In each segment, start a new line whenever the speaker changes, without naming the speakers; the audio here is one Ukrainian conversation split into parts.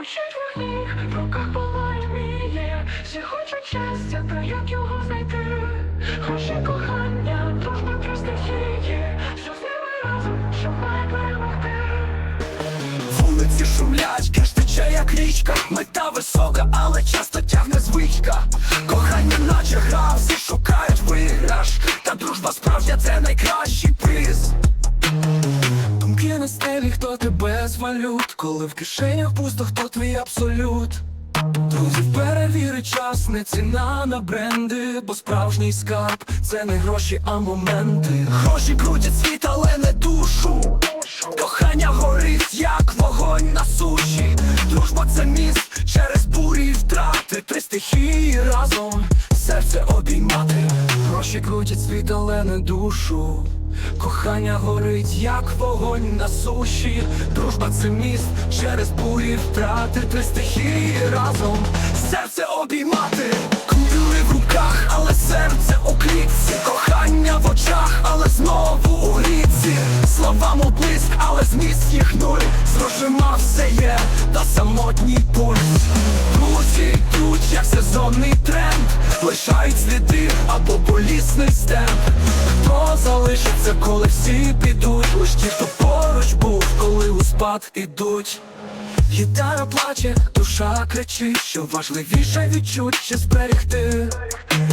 Учать вогні, в руках палає міє Всі хочуть щастя, та як його знайти? Гроші кохання, дружба три стихії Що з ними разом, що має перемогти?
Вулиці шумлять, кеш тече як річка. Мета висока, але часто тягне звичка стелі, хто тебе з валют Коли в кишенях пусто, хто твій абсолют Друзів перевірить час, не ціна на бренди, бо справжній скарб це не гроші, а моменти. Гроші крутять світ, але не душу. Кохання горить, як вогонь на суші. Дружба це міст через бурі й втрати. Три стихії разом серце обіймати. Гроші крутять світ, але не душу. Кохання горить, як вогонь на суші. Дружба це міст через бурі втрати. Три стихії разом серце обіймати. Купюри в руках, але серце у клітці. Кохання в очах, але знову у гріці. Слова мов блиск, але зміст їх нуль. З грошима все є, та самотній пульс. Друзі йдуть, як сезонний тренд. Лишають сліди або болісний стемп. Залишиться, коли всі підуть? Лиш ті, хто поруч був, коли у спад ідуть. Гітара плаче, душа кричить, що важливіше відчуть чи зберегти.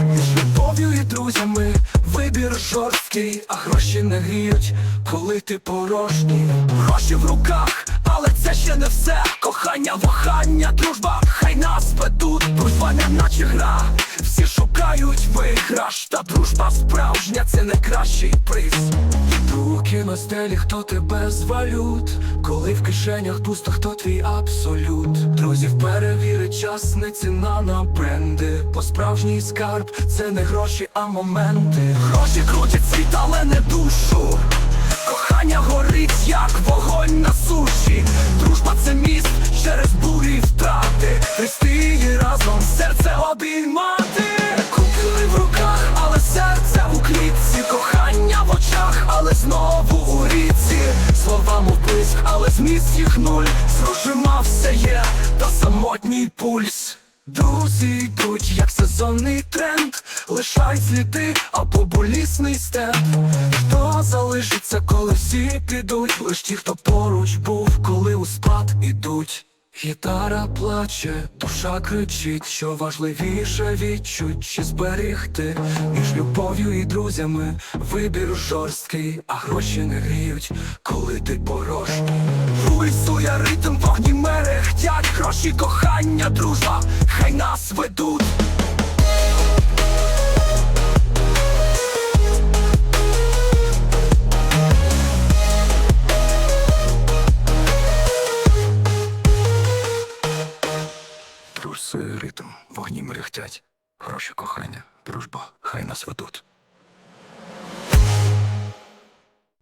Між любов'ю і друзями вибір жорсткий, а гроші не гріють, коли ти порожній. Гроші в руках, але це ще не все. Кохання, вахання, дружба, хай нас ведуть. Дружба не наче гра. Всі та дружба справжня, це найкращий приз. Руки на стелі, хто тебе з валют, коли в кишенях пусто, хто твій абсолют. Друзів перевірить час, не ціна на бренди, бо справжній скарб це не гроші, а моменти. Гроші крутять світ, але не душу. Кохання горить, як вогонь на суші. Дружба це міст через бурі втрати. Їх нуль. зрушима все є, та самотній пульс. Друзі йдуть, як сезонний тренд, лишай сліди або болісний стенд. Хто залишиться, коли всі підуть, лиш ті, хто поруч був, коли у спад ідуть. Гітара плаче, душа кричить, що важливіше відчуть чи зберігти. Між любов'ю і друзями вибір жорсткий, а гроші не гріють, коли ти порожній. Пульсує ритм, вогні мерехтять, гроші, кохання, дружба, вогні мерехтять, гроші, кохання, дружба, хай нас ведуть